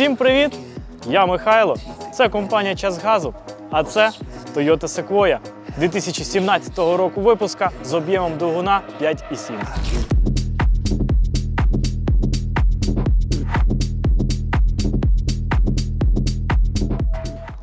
Всім привіт! Я Михайло. Це компанія Час Газу, а це Toyota Sequoia 2017 року випуска з об'ємом двигуна 5,7.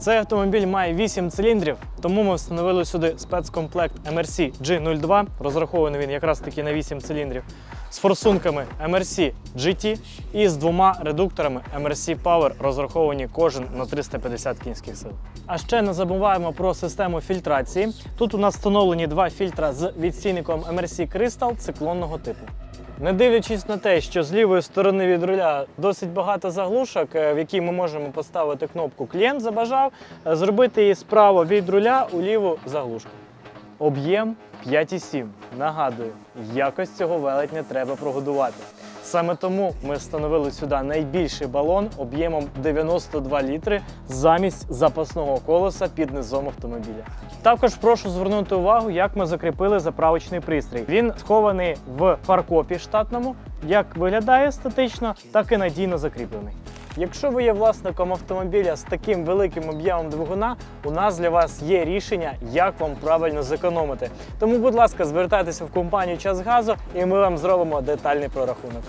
Цей автомобіль має 8 циліндрів, тому ми встановили сюди спецкомплект MRC G02, розрахований він якраз таки на 8 циліндрів, з форсунками MRC GT і з двома редукторами MRC Power, розраховані кожен на 350 кінських сил. А ще не забуваємо про систему фільтрації. Тут у нас встановлені два фільтра з відстійником MRC Crystal циклонного типу. Не дивлячись на те, що з лівої сторони від руля досить багато заглушок, е, в які ми можемо поставити кнопку Клієнт забажав е, зробити її справа від руля у ліву заглушку. Об'єм 5,7. Нагадую, якось цього велетня треба прогодувати. Саме тому ми встановили сюди найбільший балон об'ємом 92 літри замість запасного колеса під низом автомобіля. Також прошу звернути увагу, як ми закріпили заправочний пристрій. Він схований в фаркопі штатному, як виглядає статично, так і надійно закріплений. Якщо ви є власником автомобіля з таким великим об'ємом двигуна, у нас для вас є рішення, як вам правильно зекономити. Тому, будь ласка, звертайтеся в компанію Час Газу і ми вам зробимо детальний прорахунок.